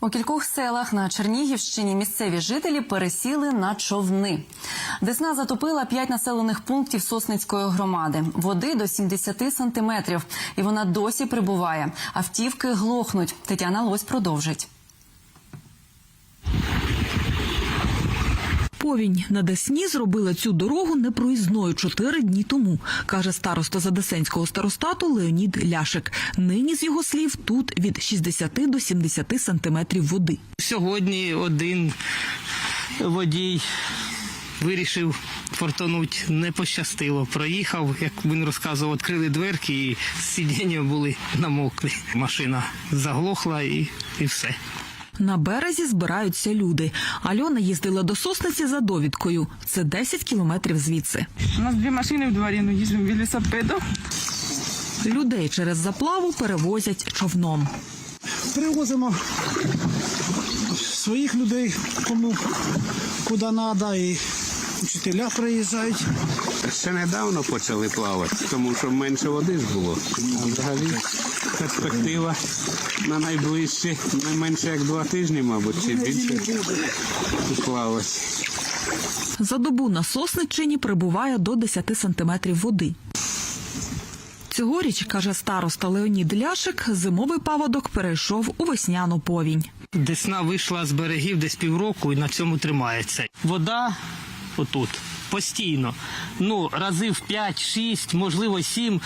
У кількох селах на Чернігівщині місцеві жителі пересіли на човни. Десна затопила п'ять населених пунктів Сосницької громади. Води до 70 сантиметрів, і вона досі прибуває. Автівки глохнуть. Тетяна Лось продовжить. Повінь на Десні зробила цю дорогу непроїзною чотири дні тому, каже староста Задесенського старостату Леонід Ляшик. Нині з його слів тут від 60 до 70 сантиметрів води. Сьогодні один водій вирішив фортануть, не пощастило. Проїхав, як він розказував, відкрили дверки і сидіння були намокли. Машина заглохла і, і все. На березі збираються люди. Альона їздила до Сосниці за довідкою. Це 10 кілометрів звідси. У нас дві машини в дворі, ну їздимо велосипедом. Людей через заплаву перевозять човном. Привозимо своїх людей, кому куди треба, і вчителя приїжджають. Ще недавно почали плавати, тому що менше води ж було. А взагалі перспектива на найближчі не менше як два тижні, мабуть, чи більше плавати. За добу на Сосниччині прибуває до 10 сантиметрів води. Цьогоріч, каже староста Леонід Ляшик, зимовий паводок перейшов у весняну повінь. Десна вийшла з берегів десь півроку і на цьому тримається. Вода отут постійно. Ну, разів 5-6, можливо, 7.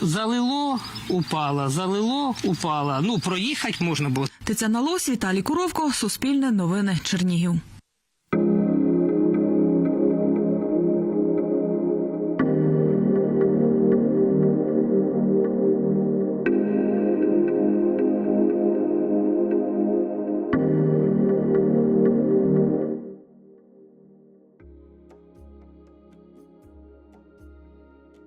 Залило, упала, залило, упала. Ну, проїхати можна було. Тетяна Лось, Віталій Куровко, Суспільне новини Чернігів.